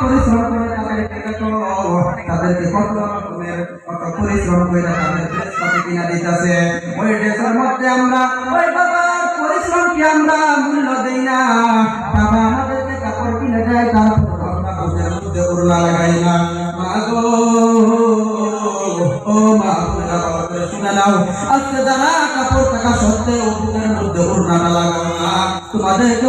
পরিশ্রম করে তাদেরকে তাদেরকে কত কত পরিশ্রম করে তাদের কিনা দিতেছে। ওই ড্রেসের মধ্যে আমরা, ওই বাবার পরিশ্রমকে আমরা মূল্য দেই না। বাবা আমাদেরকে কাপড় কিনে দেয়, তারপর আমরা মধ্যে উড়লা লাগাই না। মা গো আজকে যারা কাপড় থাকা সত্ত্বেও মধ্যে উড়না লাগাও না। তোমাদেরকে